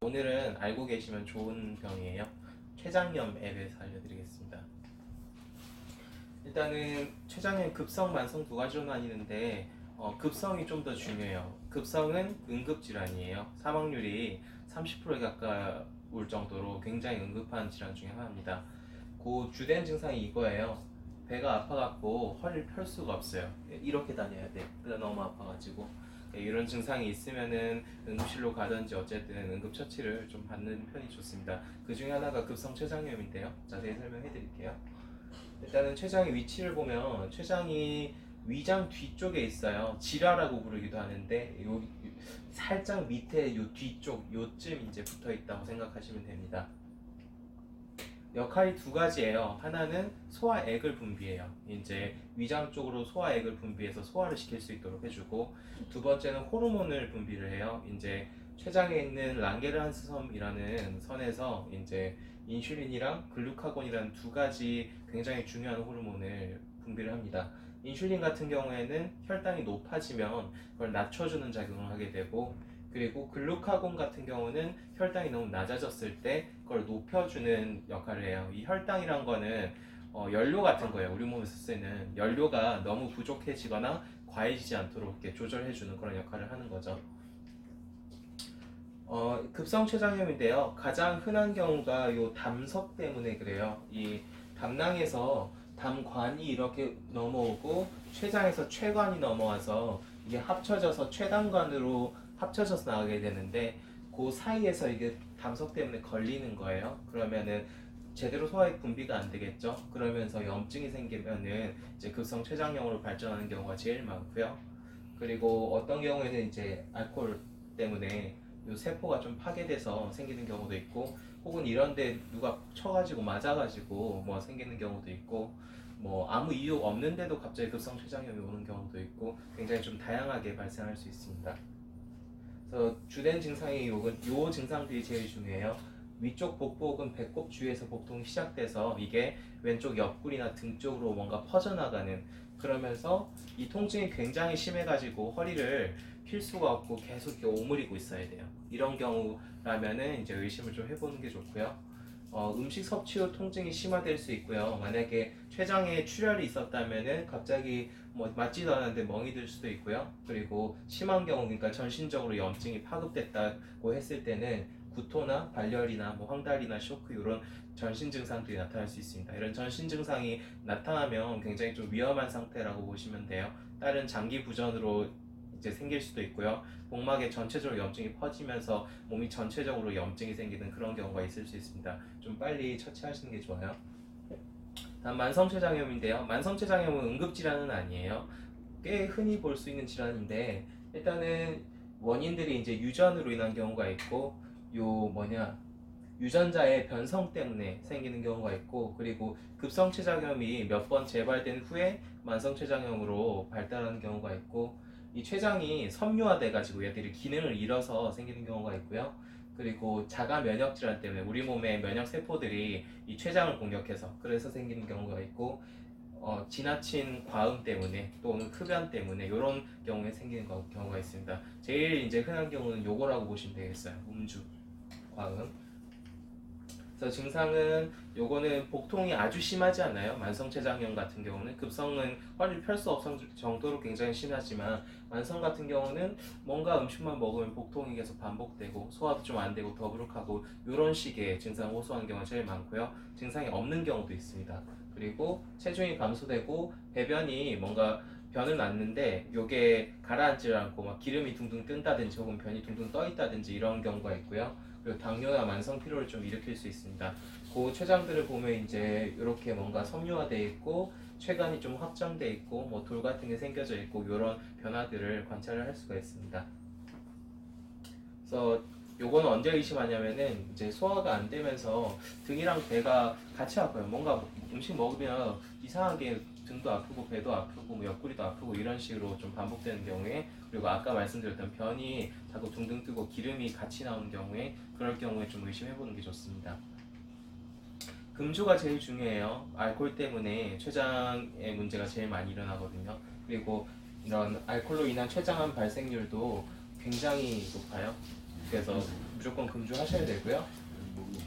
오늘은 알고 계시면 좋은 병이에요. 췌장염 앱에 대해서 알려드리겠습니다. 일단은 췌장염 급성, 만성 두 가지로 나뉘는데 어, 급성이 좀 더 중요해요. 급성은 응급 질환이에요. 사망률이 30%에 가까울 정도로 굉장히 응급한 질환 중에 하나입니다. 그 주된 증상이 이거예요. 배가 아파갖고 허리를 펼 수가 없어요. 이렇게 다녀야 돼. 너무 아파가지고. 네, 이런 증상이 있으면은 응급실로 가든지 어쨌든 응급 처치를 좀 받는 편이 좋습니다. 그 중에 하나가 급성 췌장염인데요. 자세히 설명해 드릴게요. 일단은 췌장의 위치를 보면 췌장이 위장 뒤쪽에 있어요. 지라라고 부르기도 하는데 요 살짝 밑에 요 뒤쪽 요쯤 이제 붙어 있다고 생각하시면 됩니다. 역할이 두 가지예요. 하나는 소화액을 분비해요. 이제 위장 쪽으로 소화액을 분비해서 소화를 시킬 수 있도록 해주고 두 번째는 호르몬을 분비를 해요. 이제 췌장에 있는 랑게르한스 섬이라는 선에서 이제 인슐린이랑 글루카곤이라는 두 가지 굉장히 중요한 호르몬을 분비를 합니다. 인슐린 같은 경우에는 혈당이 높아지면 그걸 낮춰주는 작용을 하게 되고 그리고 글루카곤 같은 경우는 혈당이 너무 낮아졌을 때 그걸 높여주는 역할을 해요. 이 혈당이란 거는 어, 연료 같은 거예요. 우리 몸에서 쓰는 연료가 너무 부족해지거나 과해지지 않도록 이렇게 조절해주는 그런 역할을 하는 거죠. 어, 급성 췌장염인데요. 가장 흔한 경우가 요 담석 때문에 그래요. 이 담낭에서 담관이 이렇게 넘어오고 췌장에서 췌관이 넘어와서 이게 합쳐져서 췌담관으로 합쳐져서 나가게 되는데 그 사이에서 이게 담석 때문에 걸리는 거예요. 그러면은 제대로 소화액 분비가 안 되겠죠. 그러면서 염증이 생기면은 이제 급성 췌장염으로 발전하는 경우가 제일 많고요. 그리고 어떤 경우에는 이제 알코올 때문에 요 세포가 좀 파괴돼서 생기는 경우도 있고 혹은 이런데 누가 쳐가지고 맞아가지고 뭐 생기는 경우도 있고 뭐 아무 이유 없는데도 갑자기 급성 췌장염이 오는 경우도 있고 굉장히 좀 다양하게 발생할 수 있습니다. 그래서 주된 증상이 요건 요 증상들이 제일 중요해요. 위쪽 복부 혹은 배꼽 주위에서 복통이 시작돼서 이게 왼쪽 옆구리나 등 쪽으로 뭔가 퍼져나가는 그러면서 이 통증이 굉장히 심해가지고 허리를 필 수가 없고 계속 이렇게 오므리고 있어야 돼요. 이런 경우라면은 이제 의심을 좀 해보는 게 좋고요. 어, 음식 섭취 후 통증이 심화될 수 있고요. 만약에 췌장에 출혈이 있었다면은 갑자기 뭐 맞지도 않았는데 멍이 들 수도 있고요. 그리고 심한 경우 그러니까 전신적으로 염증이 파급됐다고 했을 때는 구토나 발열이나 뭐 황달이나 쇼크 이런 전신 증상들이 나타날 수 있습니다. 이런 전신 증상이 나타나면 굉장히 좀 위험한 상태라고 보시면 돼요. 다른 장기 부전으로 이제 생길 수도 있고요. 복막에 전체적으로 염증이 퍼지면서 몸이 전체적으로 염증이 생기는 그런 경우가 있을 수 있습니다. 좀 빨리 처치하시는 게 좋아요. 다음 만성췌장염인데요. 만성췌장염은 응급 질환은 아니에요. 꽤 흔히 볼 수 있는 질환인데 일단은 원인들이 이제 유전으로 인한 경우가 있고 요 뭐냐 유전자의 변성 때문에 생기는 경우가 있고 그리고 급성췌장염이 몇 번 재발된 후에 만성췌장염으로 발달하는 경우가 있고 이 췌장이 섬유화돼 가지고 얘들이 기능을 잃어서 생기는 경우가 있고요. 그리고 자가 면역 질환 때문에 우리 몸의 면역 세포들이 이 췌장을 공격해서 그래서 생기는 경우가 있고 어, 지나친 과음 때문에 또는 흡연 때문에 이런 경우에 생기는 거- 경우가 있습니다. 제일 이제 흔한 경우는 요거라고 보시면 되겠어요. 음주, 과음. 그래서 증상은 요거는 복통이 아주 심하지 않아요. 만성췌장염 같은 경우는 급성은 허리를 펼 수 없을 정도로 굉장히 심하지만 만성 같은 경우는 뭔가 음식만 먹으면 복통이 계속 반복되고 소화도 좀 안 되고 더부룩하고 이런 식의 증상 호소하는 경우가 제일 많고요. 증상이 없는 경우도 있습니다. 그리고 체중이 감소되고 배변이 뭔가 변은 났는데 요게 가라앉지 않고 막 기름이 둥둥 뜬다든지 혹은 변이 둥둥 떠 있다든지 이런 경우가 있고요. 그리고 당뇨나 만성 피로를 좀 일으킬 수 있습니다. 그 췌장들을 보면 이제 이렇게 뭔가 섬유화돼 있고 췌관이 좀 확장돼 있고 뭐 돌 같은 게 생겨져 있고 이런 변화들을 관찰을 할 수가 있습니다. 그래서 요거는 언제 의심하냐면은 이제 소화가 안 되면서 등이랑 배가 같이 아파요. 뭔가 음식 먹으면 이상하게 등도 아프고 배도 아프고 뭐 옆구리도 아프고 이런 식으로 좀 반복되는 경우에 그리고 아까 말씀드렸던 변이 자꾸 둥둥 뜨고 기름이 같이 나오는 경우에 그럴 경우에 좀 의심해 보는 게 좋습니다. 금주가 제일 중요해요. 알코올 때문에 췌장의 문제가 제일 많이 일어나거든요. 그리고 이런 알코올로 인한 췌장암 발생률도 굉장히 높아요. 그래서 무조건 금주하셔야 되고요.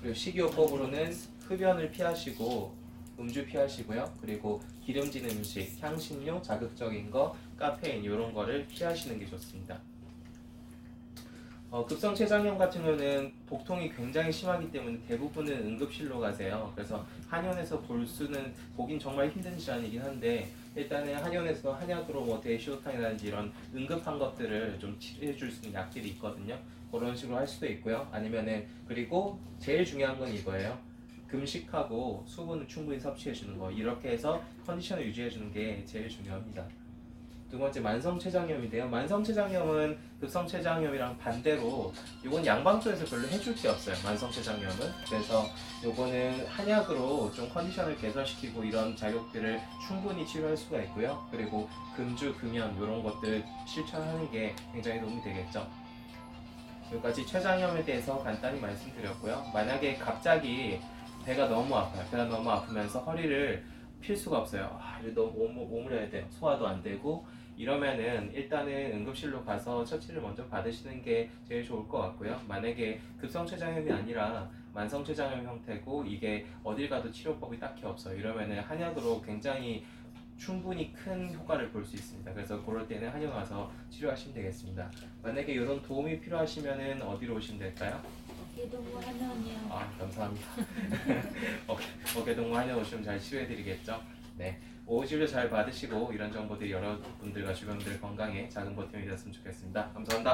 그리고 식이요법으로는 흡연을 피하시고 음주 피하시고요. 그리고 기름진 음식, 향신료, 자극적인 거, 카페인 이런 거를 피하시는 게 좋습니다. 어, 급성 췌장염 같은 경우는 복통이 굉장히 심하기 때문에 대부분은 응급실로 가세요. 그래서 한의원에서 볼 수는 보긴 정말 힘든 질환이긴 한데 일단은 한의원에서 한약으로 뭐 대시오탕이라든지 이런 응급한 것들을 좀 치료해 줄 수 있는 약들이 있거든요. 그런 식으로 할 수도 있고요. 아니면은 그리고 제일 중요한 건 이거예요. 금식하고 수분을 충분히 섭취해 주는 거 이렇게 해서 컨디션을 유지해 주는 게 제일 중요합니다. 두 번째 만성 췌장염인데요. 만성 췌장염은 급성 췌장염이랑 반대로 이건 양방쪽에서 별로 해줄 게 없어요. 만성 췌장염은 그래서 요거는 한약으로 좀 컨디션을 개선시키고 이런 자격들을 충분히 치료할 수가 있고요. 그리고 금주 금연 이런 것들 실천하는 게 굉장히 도움이 되겠죠. 여기까지 췌장염에 대해서 간단히 말씀드렸고요. 만약에 갑자기 배가 너무 아파요. 배가 너무 아프면서 허리를 필 수가 없어요. 아, 이거 너무 오므, 오므려야 돼요. 소화도 안 되고 이러면은 일단은 응급실로 가서 처치를 먼저 받으시는 게 제일 좋을 것 같고요. 만약에 급성췌장염이 아니라 만성췌장염 형태고 이게 어딜 가도 치료법이 딱히 없어요. 이러면은 한약으로 굉장히 충분히 큰 효과를 볼 수 있습니다. 그래서 그럴 때는 한의원 와서 치료하시면 되겠습니다. 만약에 이런 도움이 필요하시면은 어디로 오시면 될까요? 어깨동무 한원이요. 아 감사합니다. 어깨, 어깨동무 한의원 오시면 잘 치료해드리겠죠. 네. 오시료 잘 받으시고 이런 정보들이 여러분들과 주변들 건강에 작은 보탬이 됐으면 좋겠습니다. 감사합니다.